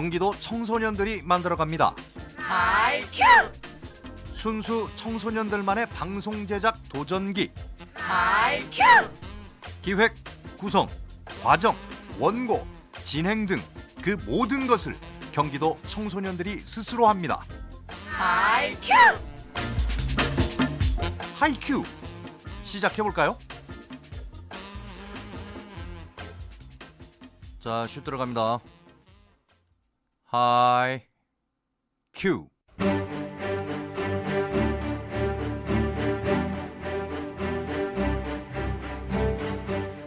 경기도 청소년들이 만들어갑니다. 하이큐 순수 청소년들만의 방송 제작 도전기, 하이큐 기획, 구성, 과정, 원고, 진행 등 그 모든 것을 경기도 청소년들이 스스로 합니다. 하이큐 하이큐 시작해 볼까요? 자, 슛 들어갑니다. 하이 큐.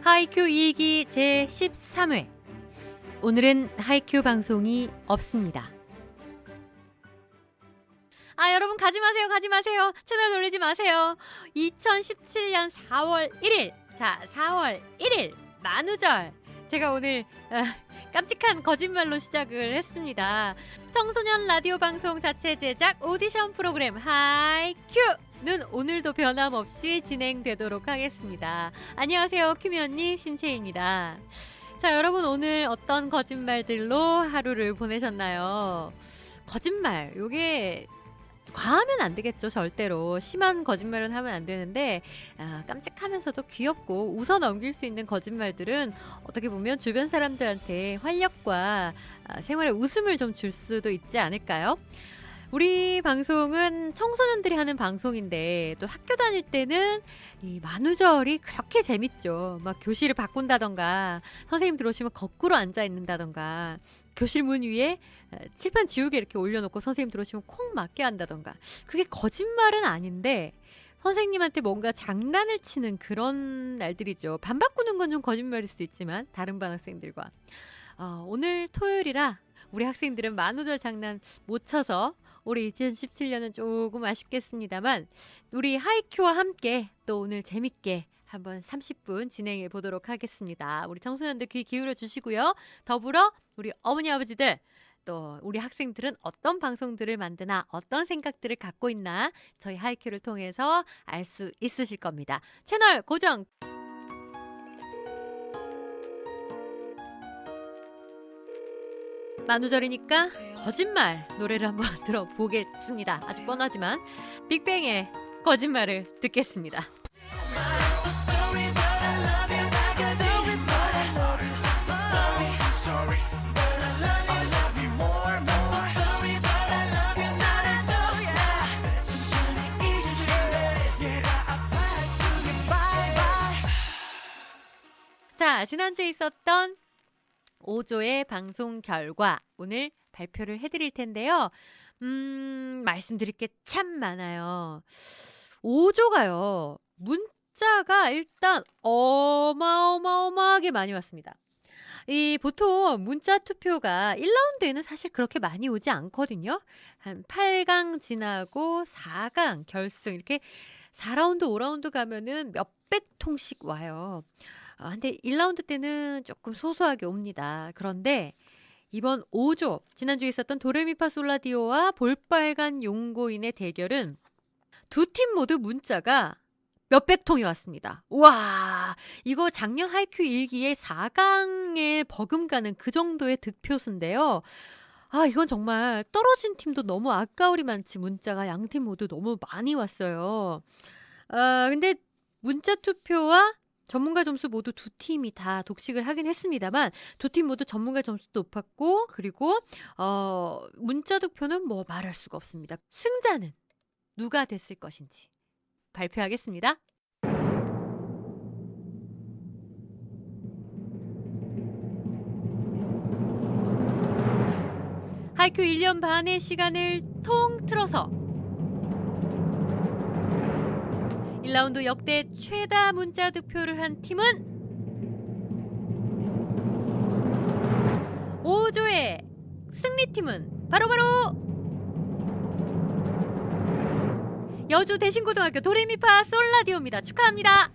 하이큐 2기 제13회. 오늘은 하이큐 방송이 없습니다. 아, 여러분 가지 마세요. 가지 마세요. 채널 놀리지 마세요. 2017년 4월 1일. 자, 4월 1일 만우절. 제가 오늘 아, 깜찍한 거짓말로 시작을 했습니다. 청소년 라디오 방송 자체 제작 오디션 프로그램 하이큐 는 오늘도 변함없이 진행되도록 하겠습니다. 안녕하세요. 큐미 언니 신채입니다. 자, 여러분 오늘 어떤 거짓말들로 하루를 보내셨나요? 거짓말. 요게 과하면 안 되겠죠, 절대로. 심한 거짓말은 하면 안 되는데, 아, 깜찍하면서도 귀엽고 웃어 넘길 수 있는 거짓말들은 어떻게 보면 주변 사람들한테 활력과 아, 생활에 웃음을 좀 줄 수도 있지 않을까요? 우리 방송은 청소년들이 하는 방송인데 또 학교 다닐 때는 이 만우절이 그렇게 재밌죠. 막 교실을 바꾼다던가 선생님 들어오시면 거꾸로 앉아 있는다던가 교실 문 위에 어, 칠판 지우개 이렇게 올려놓고 선생님 들어오시면 콩 맞게 한다던가 그게 거짓말은 아닌데 선생님한테 뭔가 장난을 치는 그런 날들이죠. 반 바꾸는 건 좀 거짓말일 수도 있지만 다른 반 학생들과 어, 오늘 토요일이라 우리 학생들은 만우절 장난 못 쳐서 올해 2017년은 조금 아쉽겠습니다만 우리 하이큐와 함께 또 오늘 재밌게 한번 30분 진행해 보도록 하겠습니다. 우리 청소년들 귀 기울여 주시고요. 더불어 우리 어머니 아버지들 또 우리 학생들은 어떤 방송들을 만드나 어떤 생각들을 갖고 있나 저희 하이큐를 통해서 알 수 있으실 겁니다. 채널 고정 만우절이니까 거짓말 노래를 한번 들어보겠습니다. 아주 뻔하지만 빅뱅의 거짓말을 듣겠습니다. 자, 지난주에 있었던 5조의 방송 결과 오늘 발표를 해드릴 텐데요. 음, 말씀드릴 게 참 많아요. 5조가요. 문자가 일단 어마어마어마하게 많이 왔습니다. 이 보통 문자 투표가 1라운드에는 사실 그렇게 많이 오지 않거든요. 한 8강 지나고 4강 결승 이렇게 4라운드, 5라운드 가면은 몇백 통씩 와요. 아, 근데 1 라운드 때는 조금 소소하게 옵니다. 그런데 이번 5 조 지난주에 있었던 도레미파솔라디오와 볼빨간 용고인의 대결은 두팀 모두 문자가 몇백 통이 왔습니다. 와, 이거 작년 하이큐 일기의 4강에 버금가는 그 정도의 득표수인데요. 아, 이건 정말 떨어진 팀도 너무 아까우리만치 문자가 양 팀 모두 너무 많이 왔어요. 아, 근데 문자 투표와 전문가 점수 모두 두 팀이 다 독식을 하긴 했습니다만 두 팀 모두 전문가 점수도 높았고 그리고 어 문자 득표는 뭐 말할 수가 없습니다. 승자는 누가 됐을 것인지 발표하겠습니다. 하이큐 1년 반의 시간을 통 틀어서 1라운드 역대 최다 문자 득표를 한 팀은 5조의 승리팀은 바로 바로 여주 대신고등학교 도레미파 솔라디오입니다. 축하합니다.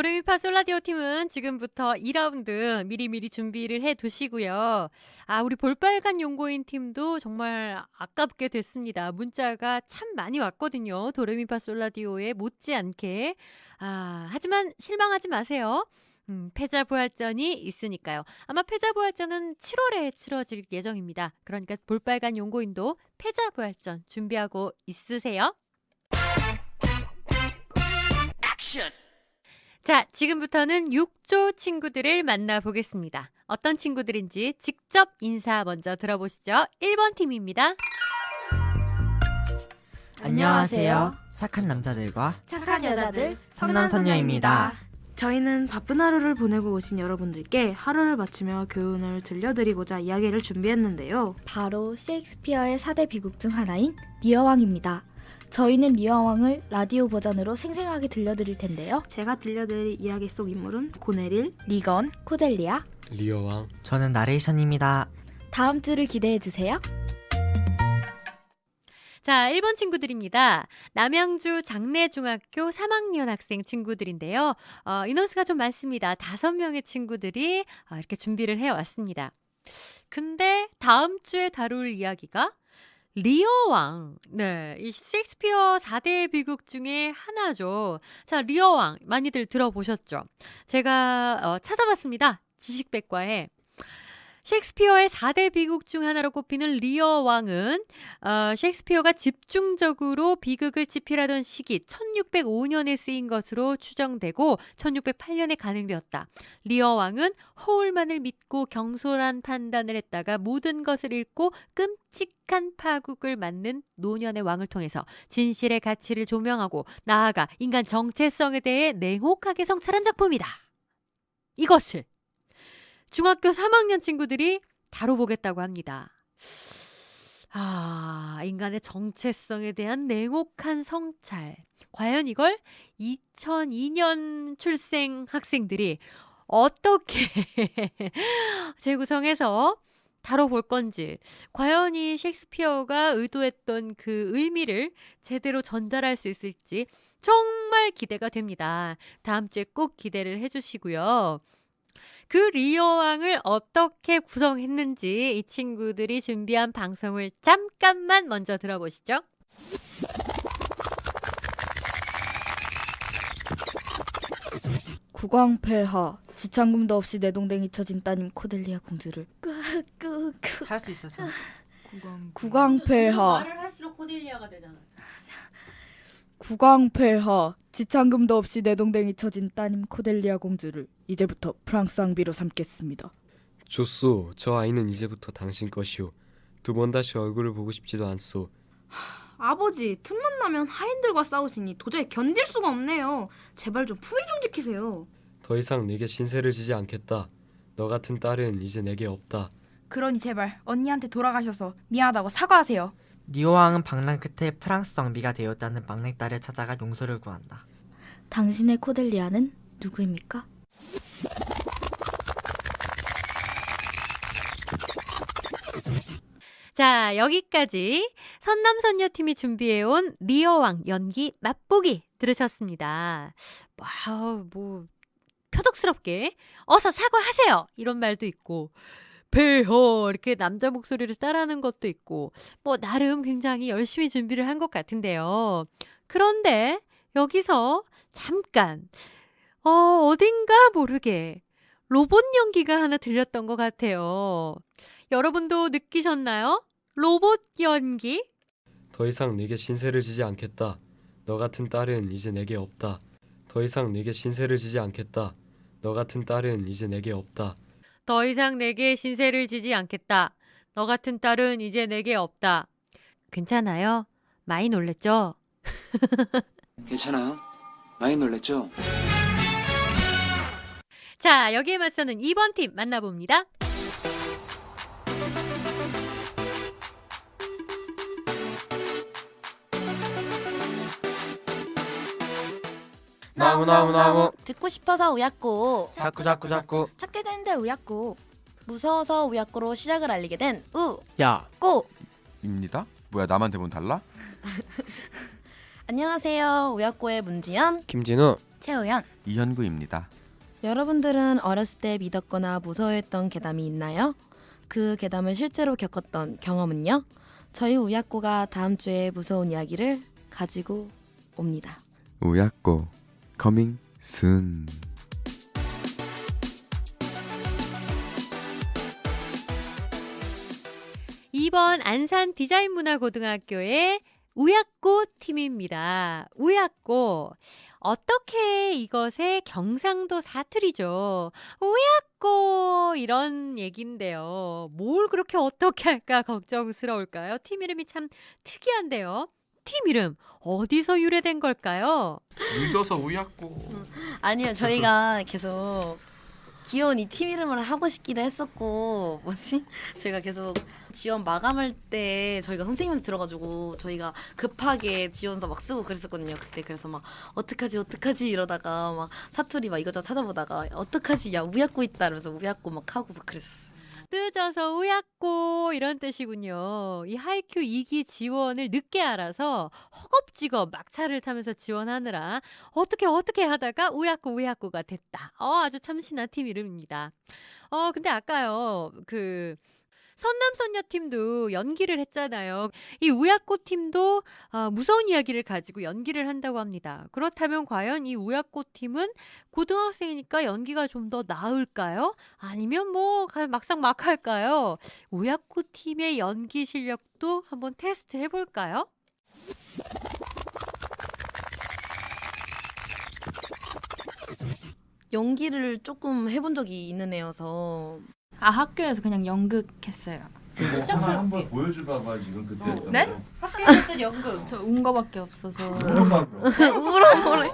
도레미파 솔라디오 팀은 지금부터 2라운드 미리미리 준비를 해 두시고요. 아, 우리 볼빨간 용고인 팀도 정말 아깝게 됐습니다. 문자가 참 많이 왔거든요. 도레미파 솔라디오에 못지않게. 아, 하지만 실망하지 마세요. 음, 패자부활전이 있으니까요. 아마 패자부활전은 7월에 치러질 예정입니다. 그러니까 볼빨간 용고인도 패자부활전 준비하고 있으세요. 자, 지금부터는 6조 친구들을 만나보겠습니다. 어떤 친구들인지 직접 인사 먼저 들어보시죠. 1번 팀입니다. 안녕하세요. 착한 남자들과 착한 여자들 선남선녀입니다. 저희는 바쁜 하루를 보내고 오신 여러분들께 하루를 마치며 교훈을 들려드리고자 이야기를 준비했는데요. 바로 셰익스피어의 4대 비극 중 하나인 리어왕입니다. 저희는 리어왕을 라디오 버전으로 생생하게 들려드릴 텐데요. 제가 들려드릴 이야기 속 인물은 고네릴, 리건, 코델리아. 리어왕 저는 나레이션입니다. 다음 주를 기대해 주세요. 자, 1번 친구들입니다. 남양주 장내중학교 3학년 학생 친구들인데요. 어, 인원수가 좀 많습니다. 5명의 친구들이 어, 이렇게 준비를 해왔습니다. 근데 다음 주에 다룰 이야기가 리어왕. 네, 이 셰익스피어 4대 비극 중에 하나죠. 자, 리어왕 많이들 들어보셨죠? 제가 어, 찾아봤습니다. 지식백과에 셰익스피어의 4대 비극 중 하나로 꼽히는 리어 왕은 어, 셰익스피어가 집중적으로 비극을 집필하던 시기 1605년에 쓰인 것으로 추정되고 1608년에 간행되었다. 리어 왕은 허울만을 믿고 경솔한 판단을 했다가 모든 것을 잃고 끔찍한 파국을 맞는 노년의 왕을 통해서 진실의 가치를 조명하고 나아가 인간 정체성에 대해 냉혹하게 성찰한 작품이다. 이것을 중학교 3학년 친구들이 다뤄보겠다고 합니다. 아, 인간의 정체성에 대한 냉혹한 성찰. 과연 이걸 2002년 출생 학생들이 어떻게 재구성해서 다뤄볼 건지, 과연 이 셰익스피어가 의도했던 그 의미를 제대로 전달할 수 있을지 정말 기대가 됩니다. 다음 주에 꼭 기대를 해주시고요. 그 리어왕을 어떻게 구성했는지 이 친구들이 준비한 방송을 잠깐만 먼저 들어보시죠. 국왕폐하 지창금도 없이 내동댕이 쳐진 따님 코델리아 공주를 할 수 있어서. 국왕폐하 할수록 코딜리아가 되잖아. 국왕폐하 지창금도 없이 내 동댕이 쳐진 따님 코델리아 공주를 이제부터 프랑스 왕비로 삼겠습니다. 좋소 저 아이는 이제부터 당신 것이오 두 번 다시 얼굴을 보고 싶지도 않소 아버지 틈만 나면 하인들과 싸우시니 도저히 견딜 수가 없네요. 제발 좀 품위 좀 지키세요. 더 이상 내게 신세를 지지 않겠다 너 같은 딸은 이제 내게 없다 그러니 제발 언니한테 돌아가셔서 미안하다고 사과하세요. 리오 왕은 방랑 끝에 프랑스 왕비가 되었다는 막내딸을 찾아가 용서를 구한다. 당신의 코델리아는 누구입니까? 자, 여기까지 선남선녀 팀이 준비해온 리어왕 연기 맛보기 들으셨습니다. 와우, 뭐, 표독스럽게 어서 사과하세요! 이런 말도 있고, 배허! 이렇게 남자 목소리를 따라하는 것도 있고, 뭐, 나름 굉장히 열심히 준비를 한 것 같은데요. 그런데 여기서 잠깐, 어, 어딘가 모르게 로봇 연기가 하나 들렸던 것 같아요. 여러분도 느끼셨나요? 로봇 연기? 더 이상 내게 신세를 지지 않겠다 너 같은 딸은 이제 내게 없다 더 이상 내게 신세를 지지 않겠다 너 같은 딸은 이제 내게 없다 더 이상 내게 신세를 지지 않겠다. 너 같은 딸은 이제 내게 없다. 괜찮아요? 많이 놀랬죠? 괜찮아요? 많이 놀랬죠? 자, 여기에 맞서는 2번 팀 만나봅니다. 나무 나무 나무. 듣고 싶어서 우약고 자꾸 자꾸 자꾸. 찾게 되는데 우약고 무서워서 우약고로 시작을 알리게 된 우고 야. 입니다. 뭐야 나만 대본 달라? 안녕하세요 우약고의 문지연 김진우 최우연. 이현구입니다. 여러분들은 어렸을 때 믿었거나 무서워했던 괴담이 있나요? 그 괴담을 실제로 겪었던 경험은요? 저희 우약고가 다음 주에 무서운 이야기를 가지고 옵니다. 우약고 커밍 순. 이번 안산 디자인 문화고등학교의 우약고 팀입니다. 우약고. 어떻게 이것의 경상도 사투리죠. 우약고 이런 얘긴데요. 뭘 그렇게 어떻게 할까 걱정스러울까요? 팀 이름이 참 특이한데요. 팀 이름 어디서 유래된 걸까요? 늦어서 우약고. 아니요, 저희가 계속 귀여운 이 팀 이름을 하고 싶기도 했었고 뭐지? 저희가 계속 지원 마감할 때 저희가 선생님한테 들어가지고 저희가 급하게 지원서 막 쓰고 그랬었거든요. 그때 그래서 막 어떡하지 어떡하지 이러다가 막 사투리 막 이것저것 찾아보다가 어떡하지 야 우약고 있다 이러면서 우약고 막 하고 막 그랬었어요. 늦어서 우약고 이런 뜻이군요. 이 하이큐 2기 지원을 늦게 알아서 허겁지겁 막차를 타면서 지원하느라 어떻게 어떻게 하다가 우약고 우약고가 됐다. 어 아주 참신한 팀 이름입니다. 어 근데 아까요 그 선남선녀 팀도 연기를 했잖아요. 이 우약고 팀도 아, 무서운 이야기를 가지고 연기를 한다고 합니다. 그렇다면 과연 이 우약고 팀은 고등학생이니까 연기가 좀 더 나을까요? 아니면 뭐 가- 막상 막 할까요? 우약고 팀의 연기 실력도 한번 테스트 해볼까요? 연기를 조금 해본 적이 있는 애여서 아 학교에서 그냥 연극했어요. 하나 한번 보여줘봐봐 지금 그때 했던 네? 거. 학교에서 연극. 저 운 거밖에 없어서. 울어봐 그럼. 울어 뭐래?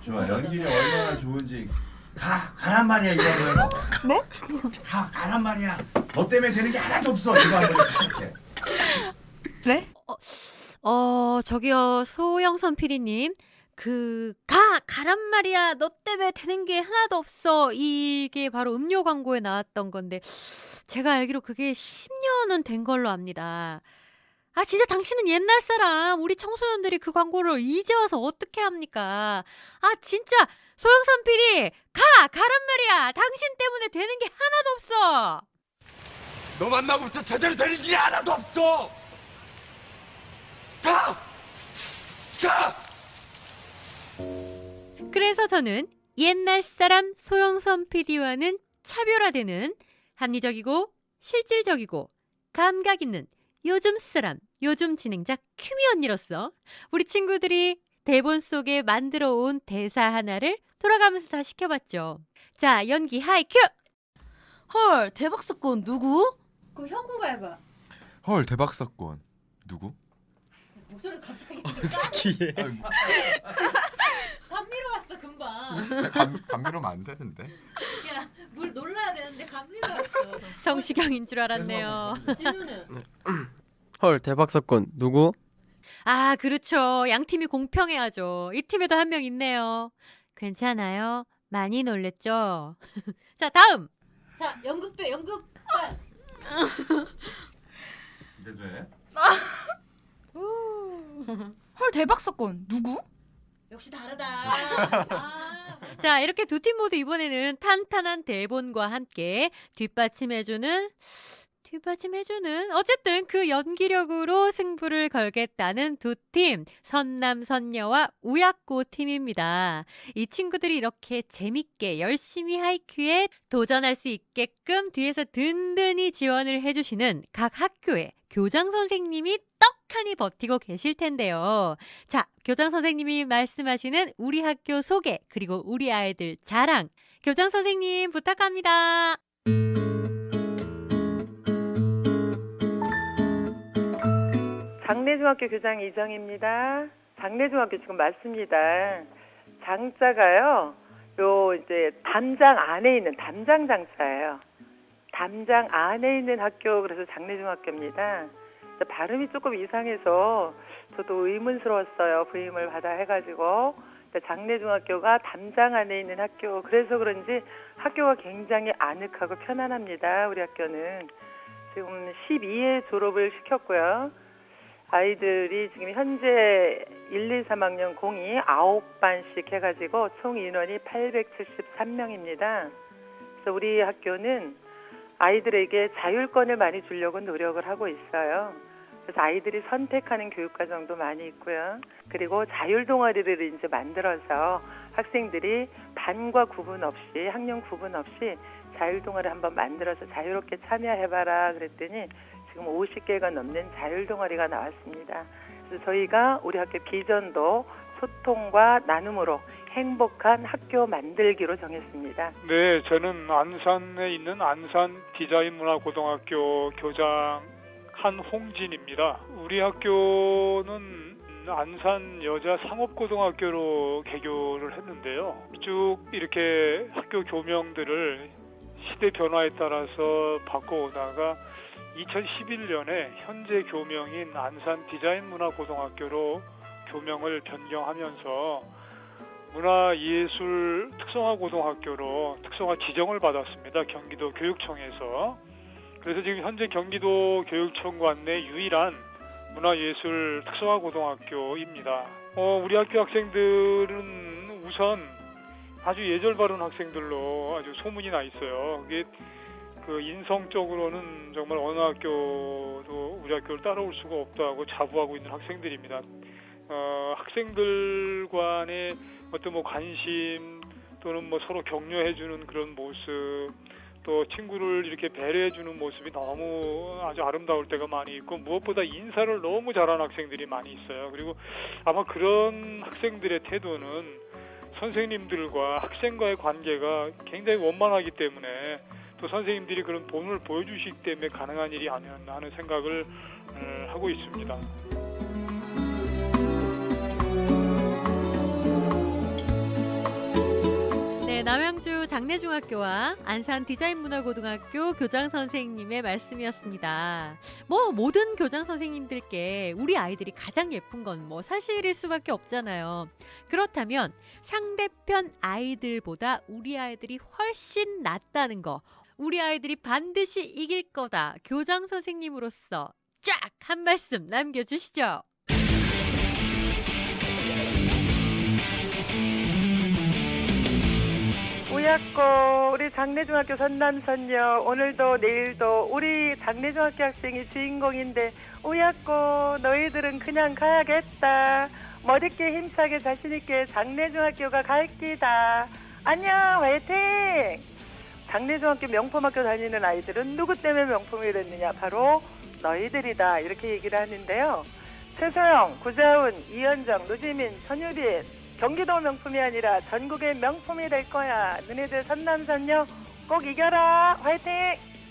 좋아 연기력 얼마나 좋은지 가 가란 말이야 이거 하면 네? 가 가란 말이야 너 때문에 되는 게 하나도 없어 이거 하면 이렇게 네? 어, 저기요, 소영선 PD님. 그, 가! 가란 말이야! 너 때문에 되는 게 하나도 없어! 이게 바로 음료 광고에 나왔던 건데, 제가 알기로 그게 10년은 된 걸로 압니다. 아, 진짜 당신은 옛날 사람! 우리 청소년들이 그 광고를 이제 와서 어떻게 합니까? 아, 진짜! 소영선 PD! 가! 가란 말이야! 당신 때문에 되는 게 하나도 없어! 너 만나고부터 제대로 되는 일이 하나도 없어 가! 가! 그래서 저는 옛날 사람 소영선 PD와는 차별화되는 합리적이고 실질적이고 감각 있는 요즘 사람, 요즘 진행자 큐미 언니로서 우리 친구들이 대본 속에 만들어 온 대사 하나를 돌아가면서 다 시켜봤죠. 자, 연기 하이 큐! 헐 대박 사건 누구? 그럼 형구가 해봐. 헐 대박 사건. 누구? 목소리 갑자기 기회. 감미로 왔어 금방. 감 감미로면 안 되는데. 야, 물 놀라야 되는데 감미로 왔어. 성시경인 줄 알았네요. 진우는? 헐 대박 사건 누구? 아, 그렇죠. 양 팀이 공평해야죠. 이 팀에도 한 명 있네요. 괜찮아요. 많이 놀랬죠? 자, 다음. 자, 연극배, 연극배. 이래 돼? 헐 대박 사건 누구? 역시 다르다. 아. 자, 이렇게 두 팀 모두 이번에는 탄탄한 대본과 함께 뒷받침해주는 뒷받침해주는 어쨌든 그 연기력으로 승부를 걸겠다는 두 팀 선남 선녀와 우약고 팀입니다. 이 친구들이 이렇게 재밌게 열심히 하이큐에 도전할 수 있게끔 뒤에서 든든히 지원을 해주시는 각 학교의 교장 선생님이 떡하니 버티고 계실 텐데요. 자, 교장 선생님이 말씀하시는 우리 학교 소개 그리고 우리 아이들 자랑 교장 선생님 부탁합니다. 장례중학교 교장 이정입니다. 장례중학교 지금 맞습니다. 장자가요. 요 이제 담장 안에 있는 담장 장자예요. 담장 안에 있는 학교 그래서 장례중학교입니다. 발음이 조금 이상해서 저도 의문스러웠어요. 부임을 받아 해가지고 장례중학교가 담장 안에 있는 학교 그래서 그런지 학교가 굉장히 아늑하고 편안합니다. 우리 학교는 지금 12회 졸업을 시켰고요. 아이들이 지금 현재 1, 2, 3학년 공이 9반씩 해가지고 총 인원이 873명입니다. 그래서 우리 학교는 아이들에게 자율권을 많이 주려고 노력을 하고 있어요. 그래서 아이들이 선택하는 교육과정도 많이 있고요. 그리고 자율 동아리를 이제 만들어서 학생들이 반과 구분 없이 학년 구분 없이 자율 동아리 한번 만들어서 자유롭게 참여해봐라 그랬더니 지금 50개가 넘는 자율 동아리가 나왔습니다. 그래서 저희가 우리 학교 비전도 소통과 나눔으로 행복한 학교 만들기로 정했습니다. 네, 저는 안산에 있는 안산 디자인 문화 고등학교 교장 한홍진입니다. 우리 학교는 안산 여자 상업고등학교로 개교를 했는데요. 쭉 이렇게 학교 교명들을 시대 변화에 따라서 바꿔오다가 2011년에 현재 교명인 안산 디자인 문화고등학교로 교명을 변경하면서 문화예술 특성화고등학교로 특성화 지정을 받았습니다. 경기도 교육청에서. 그래서 지금 현재 경기도 교육청 내 유일한 문화예술 특성화고등학교입니다. 어, 우리 학교 학생들은 우선 아주 예절 바른 학생들로 아주 소문이 나 있어요. 그게 그 인성적으로는 정말 어느 학교도 우리 학교를 따라올 수가 없다고 자부하고 있는 학생들입니다. 어, 학생들 간의 어떤 뭐 관심 또는 뭐 서로 격려해주는 그런 모습 또 친구를 이렇게 배려해주는 모습이 너무 아주 아름다울 때가 많이 있고 무엇보다 인사를 너무 잘하는 학생들이 많이 있어요. 그리고 아마 그런 학생들의 태도는 선생님들과 학생과의 관계가 굉장히 원만하기 때문에 또 선생님들이 그런 본을 보여주시기 때문에 가능한 일이 아니었나 하는 생각을 음, 하고 있습니다. 남양주 장례중학교와 안산 디자인문화고등학교 교장 선생님의 말씀이었습니다. 뭐 모든 교장 선생님들께 우리 아이들이 가장 예쁜 건 뭐 사실일 수밖에 없잖아요. 그렇다면 상대편 아이들보다 우리 아이들이 훨씬 낫다는 거. 우리 아이들이 반드시 이길 거다. 교장 선생님으로서 쫙 한 말씀 남겨주시죠. 우야꼬 우리 장례중학교 선남선녀 오늘도 내일도 우리 장례중학교 학생이 주인공인데 우야꼬 너희들은 그냥 가야겠다. 멋있게 힘차게 자신있게 장례중학교가 갈 기다. 안녕 화이팅! 장례중학교 명품학교 다니는 아이들은 누구 때문에 명품이 됐느냐? 바로 너희들이다. 이렇게 얘기를 하는데요. 최소영, 구자훈, 이현정, 노지민, 전유빈 경기도 명품이 아니라 전국의 명품이 될 거야. 너네들 선남선녀 꼭 이겨라. 화이팅!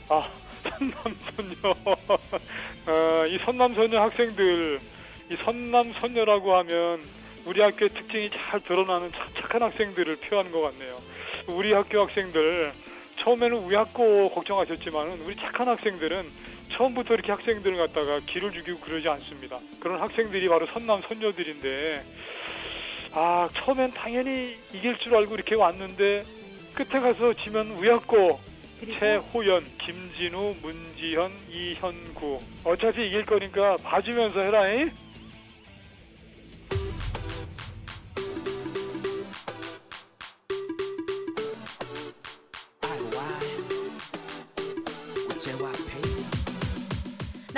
아, 선남선녀. 어, 이 선남선녀 학생들, 이 선남선녀라고 하면 우리 학교의 특징이 잘 드러나는 참 착한 학생들을 표하는 것 같네요. 우리 학교 학생들, 처음에는 우리 학교 걱정하셨지만은 우리 착한 학생들은 처음부터 이렇게 학생들을 갖다가 기를 죽이고 그러지 않습니다. 그런 학생들이 바로 선남선녀들인데, 아, 처음엔 당연히 이길 줄 알고 이렇게 왔는데, 끝에 가서 지면 우약고, 최호연, 김진우, 문지현, 이현구. 어차피 이길 거니까 봐주면서 해라, 잉?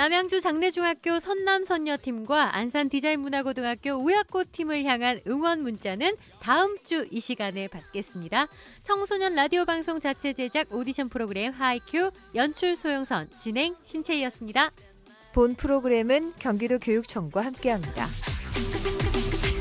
남양주 장례중학교 선남선녀팀과 안산 디자인문화고등학교 우약고 팀을 향한 응원 문자는 다음 주 이 시간에 받겠습니다. 청소년 라디오 방송 자체 제작 오디션 프로그램 하이큐 연출 소영선 진행 신채희였습니다. 본 프로그램은 경기도 교육청과 함께합니다. 자꾸 자꾸 자꾸